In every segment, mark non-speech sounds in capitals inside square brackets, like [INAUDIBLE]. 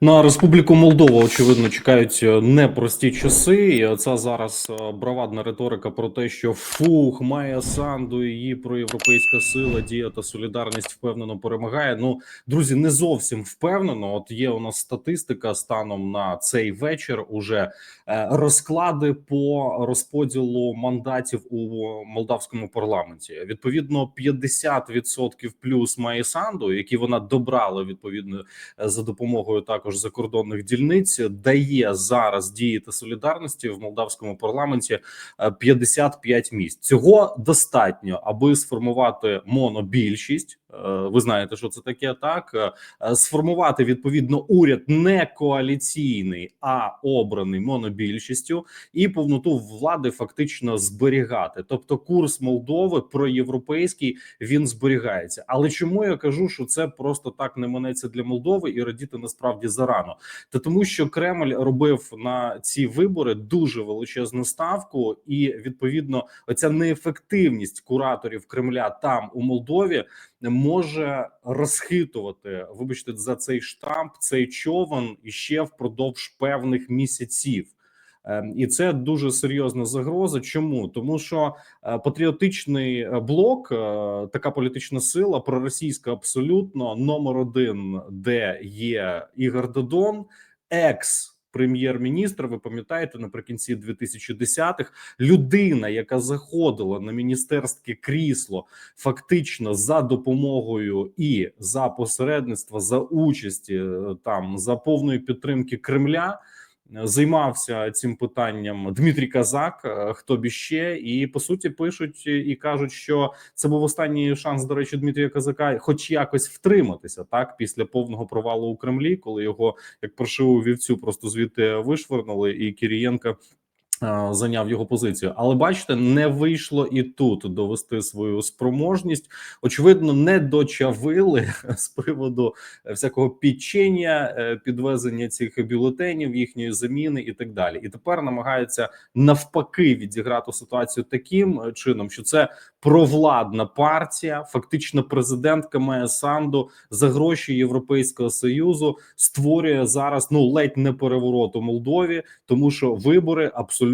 На Республіку Молдова, очевидно, чекають е, непрості часи. І Це зараз е, бравадна риторика про те, що фух, має Санду, її проєвропейська сила, дія та солідарність впевнено перемагає. Ну, друзі, не зовсім впевнено. От є у нас статистика станом на цей вечір. Уже е, розклади по розподілу мандатів у молдавському парламенті. Відповідно, 50% плюс має Санду, які вона добрала відповідно за допомогою також закордонних дільниць, дає зараз дії та солідарності в молдавському парламенті е, 55 місць. Цього достатньо, аби сформувати монобільшість. Е, Ви знаєте, що це таке так. Е, е, Сформувати відповідно уряд не коаліційний, а обраний монобільшістю, і повноту влади фактично зберігати. Тобто, курс Молдови проєвропейський він зберігається. Але чому я кажу, що це просто так не минеться для Молдови і радіти насправді зарано? Та тому, що Кремль робив на ці вибори дуже величезну ставку, і відповідно, оця неефективність кураторів Кремля там у Молдові може розхитувати, вибачте, за цей штамп, цей човен іще впродовж певних місяців. Ем, І це дуже серйозна загроза. Чому тому, що е, патріотичний е, блок, е, така політична сила, проросійська абсолютно номер один, де є Ігор Додон, екс. Прем'єр-міністр, ви пам'ятаєте, наприкінці 2010-х людина, яка заходила на міністерське крісло, фактично за допомогою і за посередництва, за участі е, там за повної підтримки Кремля. Займався цим питанням Дмитрій Казак, е, хто б іще, і по суті пишуть і кажуть, що це був останній шанс, до речі, Дмитрія Казака, хоч якось втриматися так після повного провалу у Кремлі, коли його як паршиву вівцю просто звідти вишвернули, і Кірієнка зайняв його позицію. Але бачите, не вийшло і тут довести свою спроможність. Очевидно, не дочавили [LAUGHS] з приводу е, всякого підчення, е, підвезення цих бюлетенів, їхньої заміни і так далі. І тепер намагаються навпаки відіграти ситуацію таким е, чином, що це провладна партія, фактично президентка Майя Санду за гроші Європейського союзу створює зараз ну ледь не переворот у Молдові, тому що вибори абсолютно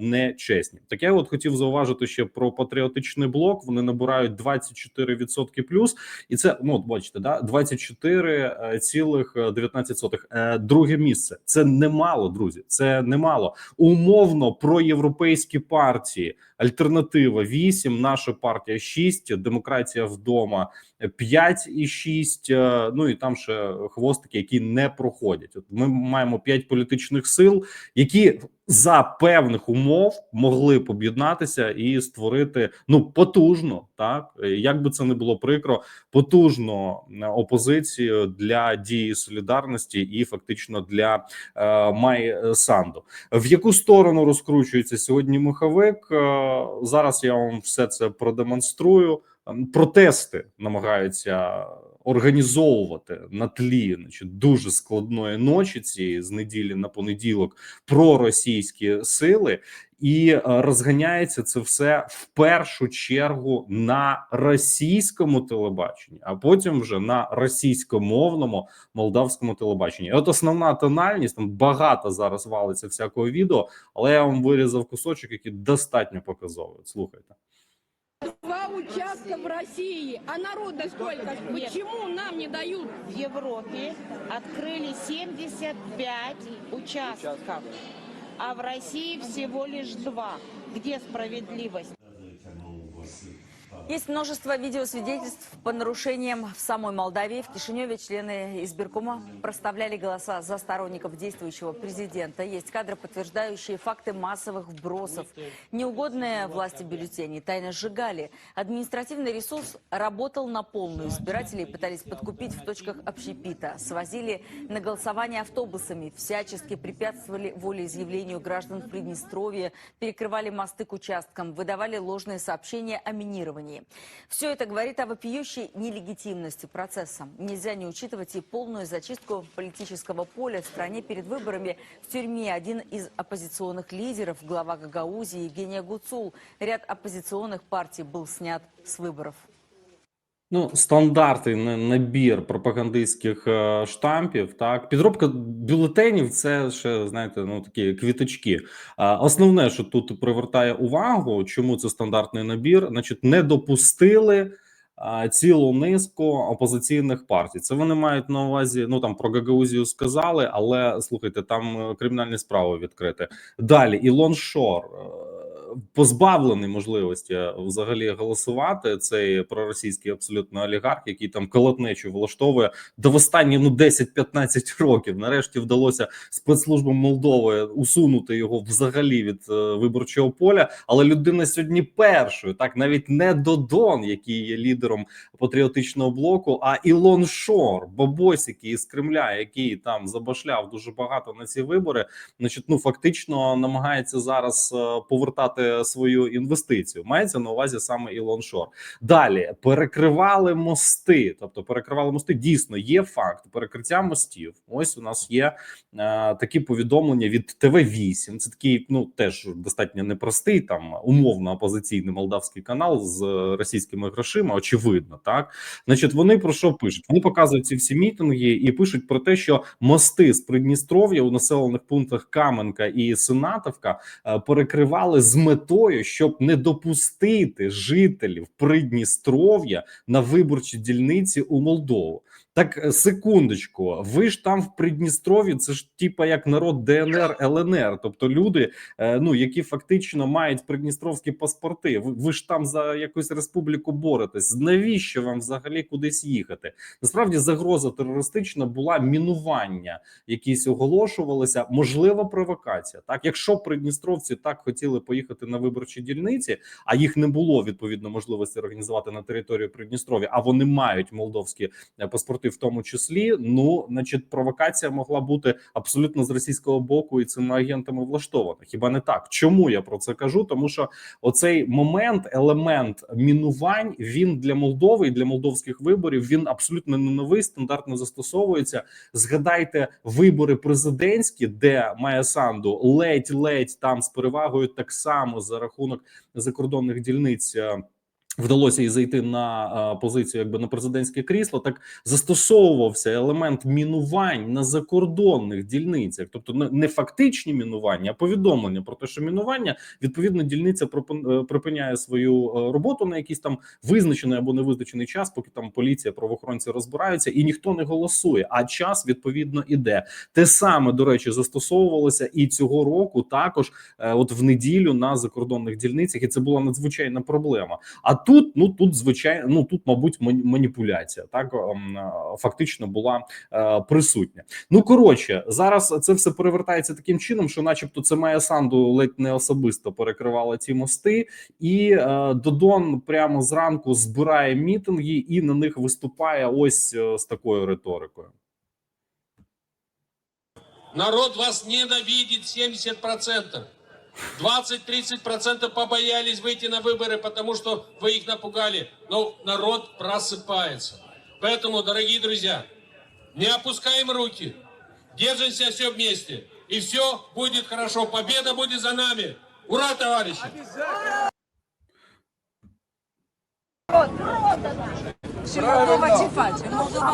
не чесні. Так я от хотів зауважити ще про патріотичний блок. Вони набирають 24% плюс, і це ну от бачите, да 24,19. Е, Друге місце це немало, друзі. Це немало умовно проєвропейські партії. Альтернатива 8, наша партія 6, демократія вдома 5 і 6, е, Ну і там ще хвостики, які не проходять. От ми маємо 5 політичних сил, які за певних умов могли б об'єднатися і створити ну потужно, так як би це не було прикро, потужну е, опозицію для дії солідарності і фактично для е, Май Санду. В яку сторону розкручується сьогодні маховик? Е, Зараз я вам все це продемонструю. Ем, Протести намагаються організовувати на тлі значить, дуже складної ночі цієї з неділі на понеділок проросійські сили, і е, розганяється це все в першу чергу на російському телебаченні, а потім вже на російськомовному молдавському телебаченні. І От основна тональність там багато зараз валиться всякого відео, але я вам вирізав кусочок, який достатньо показовує. Слухайте. Два участка в России, а народа сколько? Почему нам не дают? В Европе открыли 75 участков, а в России всего лишь два. Где справедливость? Есть множество видеосвидетельств по нарушениям в самой Молдавии. В Кишиневе члены избиркома проставляли голоса за сторонников действующего президента. Есть кадры, подтверждающие факты массовых вбросов. Неугодные власти бюллетени тайно сжигали. Административный ресурс работал на полную. Избиратели пытались подкупить в точках общепита. Свозили на голосование автобусами. Всячески препятствовали волеизъявлению граждан в Приднестровье. Перекрывали мосты к участкам. Выдавали ложные сообщения о минировании. Все это говорит о вопиющей нелегитимности процесса. Нельзя не учитывать и полную зачистку политического поля в стране перед выборами. В тюрьме один из оппозиционных лидеров, глава Гагаузии Евгения Гуцул. Ряд оппозиционных партий был снят с выборов. Ну, стандартний набір пропагандистських е, штампів. Так, підробка бюлетенів це ще знаєте, ну такі квіточки. Основне, що тут привертає увагу, чому це стандартний набір, значить, не допустили. Цілу низку опозиційних партій. Це вони мають на увазі. Ну там про Гагаузію сказали, але слухайте, там е, кримінальні справи відкрити. Далі Ілон Шор позбавлений можливості взагалі голосувати. Цей проросійський абсолютно олігарх, який там колотнечу влаштовує до останні ну 10-15 [LAUGHS] років. Нарешті вдалося спецслужбам Молдови усунути його взагалі від е, виборчого поля. Але людина сьогодні першою, так навіть не Додон, який є лідером патріотичного блоку, а Ілон Шор, бабось, який із Кремля, який там забашляв дуже багато на ці вибори. Значить, ну фактично намагається зараз е, повертати свою інвестицію. Мається на увазі саме Ілон Шор. Далі перекривали мости, тобто перекривали мости. Дійсно є факт перекриття мостів. Ось у нас є е, такі повідомлення від ТВ 8 Це такий, ну теж достатньо непростий, там умовно опозиційний молдавський канал з російськими грошима. Очевидно, так значить, вони про що пишуть? Вони показують ці всі мітинги і пишуть про те, що мости з Придністров'я у населених пунктах Каменка і Сенатовка е, перекривали з метою, щоб не допустити жителів Придністров'я на виборчі дільниці у Молдову. Так, е, секундочку, ви ж там в Придністров'ї, це ж типа як народ ДНР, ЛНР, тобто люди, е, ну які фактично мають придністровські паспорти. Ви, ж там за якусь республіку боретесь. Навіщо вам взагалі кудись їхати? Насправді загроза терористична була мінування, якісь оголошувалися. Можлива провокація. Так, якщо придністровці так хотіли поїхати на виборчі дільниці, а їх не було відповідно можливості організувати на території Придністров'я, а вони мають молдовські е, паспорти, в тому числі. Ну, значить, провокація могла бути абсолютно з російського боку і цими агентами влаштована. Хіба не так? Чому я про це кажу? Тому що оцей момент, елемент мінувань, він для Молдови і для молдовських виборів він абсолютно не новий, стандартно застосовується. Згадайте вибори президентські, де Майя Санду ледь-ледь там з перевагою, так само за рахунок закордонних дільниць. Вдалося і зайти на позицію, якби на президентське крісло. Так застосовувався елемент мінувань на закордонних дільницях, тобто не, фактичні мінування, а повідомлення про те, що мінування відповідно дільниця е, припиняє свою е, роботу на якийсь там визначений або невизначений час, поки там поліція, правоохоронці розбираються, і ніхто не голосує. А час відповідно іде. Те саме до речі, застосовувалося і цього року також, е, от в неділю на закордонних дільницях, і це була надзвичайна проблема. А тут, ну тут звичайно, ну тут, мабуть, ман- маніпуляція так ем, е, фактично була е, присутня. Ну коротше, зараз це все перевертається таким чином, що, начебто, це Майя Санду ледь не особисто перекривала ці мости, і е, Додон прямо зранку збирає мітинги і на них виступає ось з такою риторикою. Народ вас ненавидит 70%. 20-30% побоялись выйти на выборы, потому что вы их напугали. Но народ просыпается. Поэтому, дорогие друзья, не опускаем руки. Держимся все вместе. И все будет хорошо. Победа будет за нами. Ура, товарищи!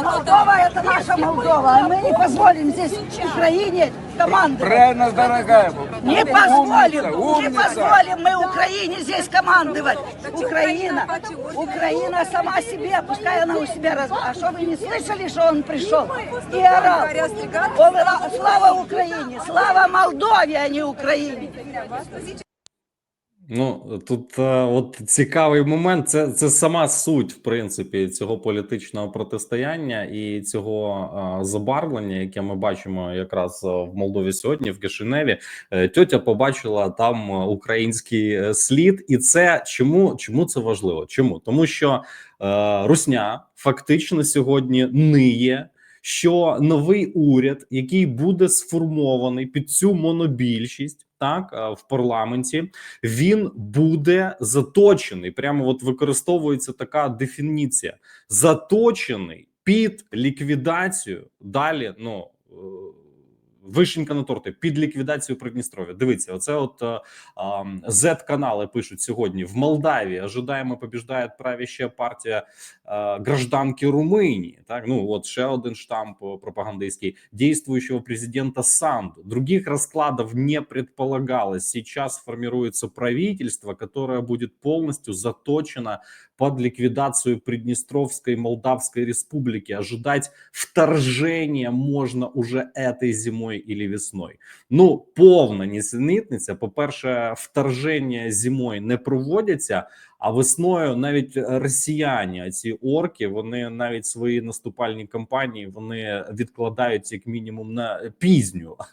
Молдова это наша Молдова, а мы не позволим здесь Украине команды. Правильно, дорогая. Не Умница, позволим, не позволим мы Украине здесь командовать. Украина, Украина сама себе, пускай она у себя раз... А что вы не слышали, что он пришел и орал? Он слава Украине, слава Молдове, а не Украине. Ну тут е, от цікавий момент. Це це сама суть, в принципі, цього політичного протистояння і цього е, забарвлення, яке ми бачимо якраз е, в Молдові сьогодні, в Кишиневі. Тьотя побачила там український слід, і це чому чому це важливо? Чому тому, що е, Русня фактично сьогодні ниє. Що новий уряд, який буде сформований під цю монобільшість, так е, в парламенті, він буде заточений. Прямо от використовується така дефініція: заточений під ліквідацію. Далі, ну е, вишенька на торти під ліквідацію Придністров'я. Дивіться, оце от е, z канали пишуть сьогодні в Молдавії. Ожидаємо, побіждає правяща партія е, гражданки Румынии. Так, ну от ще один штамп е, пропагандистський действующего президента Санду. Других раскладов не предполагалось. Сейчас формируется правительство, которое будет полностью заточено под ликвидацию Приднестровской Молдавской Республики. Ожидать вторжения можно уже этой зимой или весной. Ну, повна нісенітниця. По-перше, вторження зимою не проводяться, а весною навіть росіяни, ці орки, вони навіть свої наступальні кампанії вони відкладають як мінімум на пізню. [LAUGHS]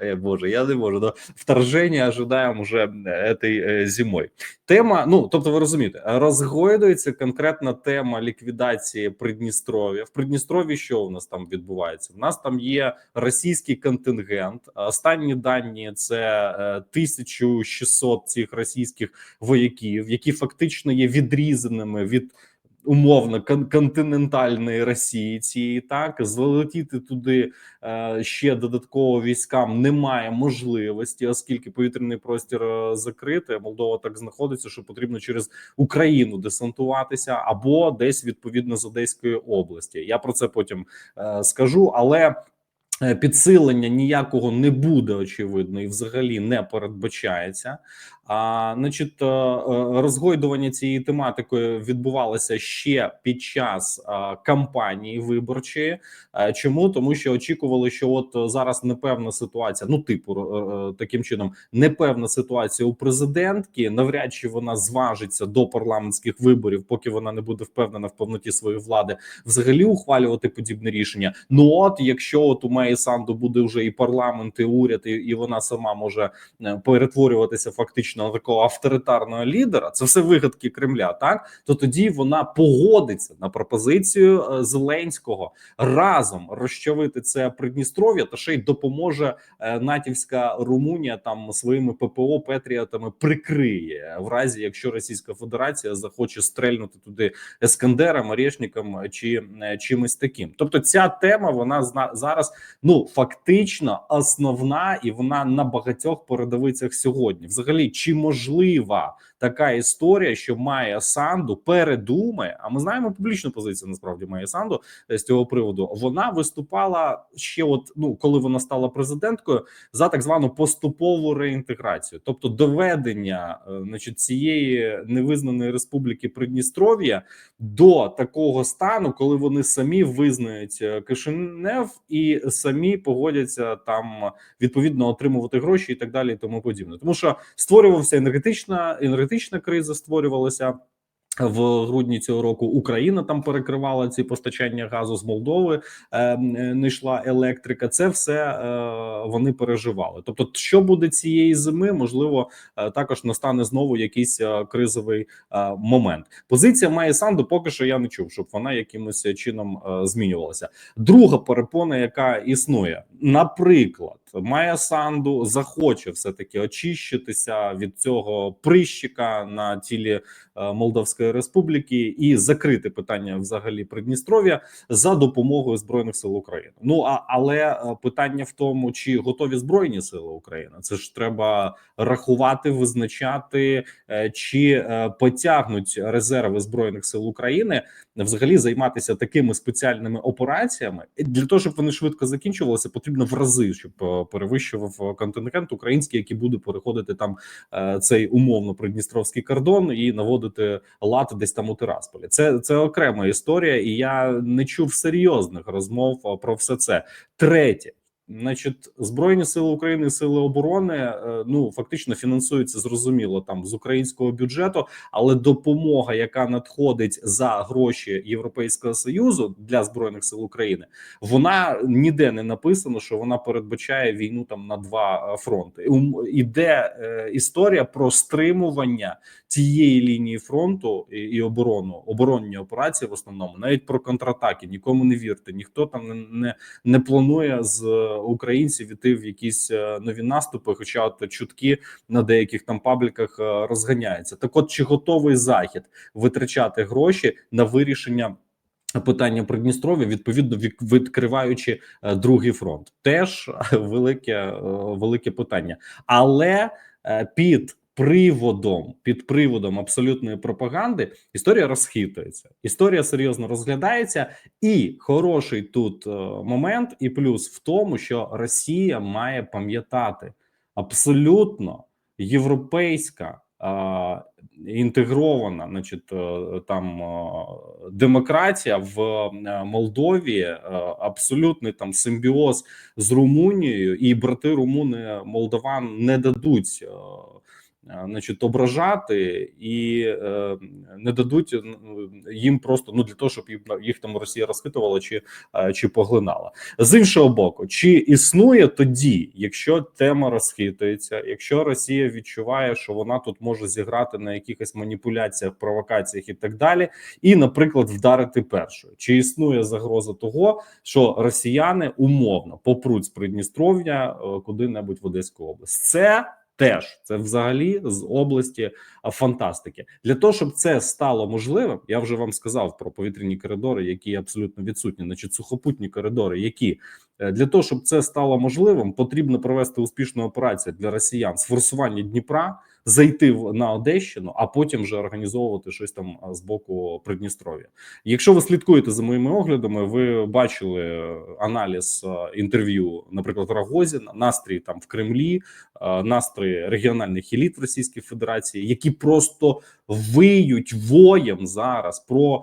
Е, Боже, я не можу. Но вторження ожидаємо вже этой е, зимою. Тема, ну тобто, ви розумієте, розгойдується конкретна тема ліквідації Придністров'я. В Придністров'ї що у нас там відбувається? У нас там є російський контингент. Останні дані це е, 1600 цих російських вояків, які фактично є відрізаними від. Умовно континентальної Росії цієї так залетіти туди е, ще додатково військам немає можливості, оскільки повітряний простір е, закритий. Молдова так знаходиться, що потрібно через Україну десантуватися або десь відповідно з Одеської області. Я про це потім е, скажу, але. е, Підсилення ніякого не буде очевидно і взагалі не передбачається. А значить, е, е, розгойдування цієї тематикою відбувалося ще під час е, кампанії виборчої. Е, Чому тому, що очікували, що от зараз непевна ситуація, ну типу таким чином, непевна ситуація у президентки. Навряд чи вона зважиться до парламентських виборів, поки вона не буде впевнена в повноті своєї влади, взагалі ухвалювати подібне рішення. Ну от якщо от у Меї Санду буде вже і парламент, і уряд, і, і вона сама може перетворюватися фактично на такого авторитарного лідера, це все вигадки Кремля, так то тоді вона погодиться на пропозицію е, Зеленського разом розчавити це Придністров'я, та ще й допоможе е, натівська Румунія там своїми ППО Петріотами прикриє в разі, якщо Російська Федерація захоче стрельнути туди Ескандером, Орешником чи е, чимось таким. Тобто, ця тема вона зараз ну фактично основна, і вона на багатьох передовицях сьогодні. Взагалі, чи можлива така історія, що Майя Санду передумає? А ми знаємо публічну позицію насправді Майя Санду е, з цього приводу. Вона виступала ще, от ну коли вона стала президенткою, за так звану поступову реінтеграцію, тобто доведення, е, значить, цієї невизнаної республіки Придністров'я до такого стану, коли вони самі визнають е, Кишинев і самі погодяться там відповідно отримувати гроші і так далі, і тому подібне. Тому що створювався енергетична енергетична криза, створювалася. В грудні цього року Україна там перекривала ці постачання газу з Молдови, е, не йшла електрика. Це все е, вони переживали. Тобто, що буде цієї зими, можливо, е, також настане знову якийсь е, кризовий е, момент. Позиція має Санду. Поки що я не чув, щоб вона якимось чином е, змінювалася. Друга перепона, яка існує, наприклад, Майя Санду захоче все таки очищитися від цього прищика на тілі е, Молдавської Республіки і закрити питання взагалі Придністров'я за допомогою збройних сил України. Ну а але е, питання в тому, чи готові збройні сили України. Це ж треба рахувати, визначати, е, чи е, потягнуть резерви збройних сил України взагалі займатися такими спеціальними операціями для того, щоб вони швидко закінчувалися, потрібно в рази, щоб перевищував контингент український, який буде переходити там цей умовно придністровський кордон і наводити лад десь там у Тирасполі. Це це окрема історія, і я не чув серйозних розмов про все це. Третє. Значить, збройні сили України, і сили оборони е, ну фактично фінансуються зрозуміло там з українського бюджету, але допомога, яка надходить за гроші Європейського союзу для збройних сил України, вона ніде не написано, що вона передбачає війну там на два е, фронти. Іде е, історія про стримування тієї лінії фронту і, і оборону, оборонні операції в основному, навіть про контратаки. Нікому не вірте, ніхто там не, не, не планує з українців іти в якісь е, нові наступи, хоча от чутки на деяких там пабліках е, розганяються. Так, от чи готовий захід витрачати гроші на вирішення? питання Придністров'я, відповідно відкриваючи е, другий фронт. Теж [LAUGHS] велике, велике питання, але під приводом, під приводом абсолютної пропаганди історія розхитується. Історія серйозно розглядається, і хороший тут е, момент, і плюс в тому, що Росія має пам'ятати абсолютно європейська. е, Інтегрована, значить, е, там демократія в Молдові, абсолютний там симбіоз з Румунією, і брати румуни Молдаван не дадуть. Значить, ображати і е, не дадуть е, їм просто ну для того, щоб їх, їх там Росія розхитувала чи, е, чи поглинала. З іншого боку, чи існує тоді, якщо тема розхитується, якщо Росія відчуває, що вона тут може зіграти на якихось маніпуляціях, провокаціях і так далі, і, наприклад, вдарити першою, чи існує загроза того, що росіяни умовно попруть з Придністров'я е, куди-небудь в Одеську область? Це теж це взагалі з області фантастики. Для того щоб це стало можливим, я вже вам сказав про повітряні коридори, які абсолютно відсутні, значить сухопутні коридори, які е, для того, щоб це стало можливим, потрібно провести успішну операцію для росіян з форсування Дніпра, зайти на Одещину, а потім вже організовувати щось там з боку Придністров'я. Якщо ви слідкуєте за моїми оглядами, ви бачили е, аналіз е, інтерв'ю, наприклад, Рогозіна, настрій там в Кремлі, е, настрої регіональних еліт в Російській Федерації, які просто виють воєм зараз про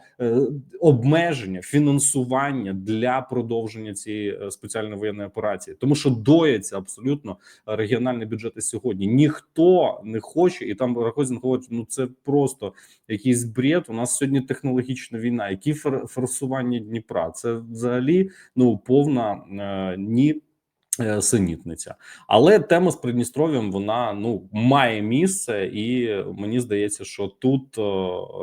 обмеження фінансування для продовження цієї спеціальної воєнної операції, тому що дояться абсолютно регіональні бюджети сьогодні. Ніхто не хоче, і там Рогозін говорить: ну це просто якийсь бред. У нас сьогодні технологічна війна. Які фор- форсування Дніпра? Це взагалі ну повна е, ні. Е, Синітниця, але тема з Придністров'ям вона ну має місце, і мені здається, що тут е,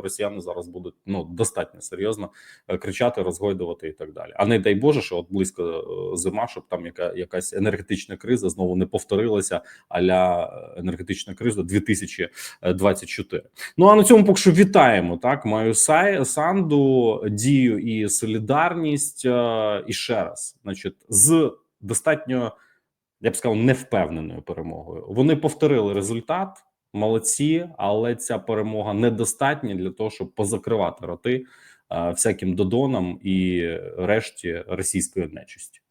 росіяни зараз будуть ну достатньо серйозно е, кричати, розгойдувати і так далі. А не дай Боже, що от близько зима, щоб там яка якась енергетична криза знову не повторилася, аля енергетична криза 2024. Ну а на цьому поки що вітаємо. Так маю сай санду, дію і солідарність. І ще раз, значить, з достатньо, я б сказав, невпевненою перемогою. Вони повторили результат. Молодці, але ця перемога недостатня для того, щоб позакривати роти е, всяким додонам і решті російської нечисті.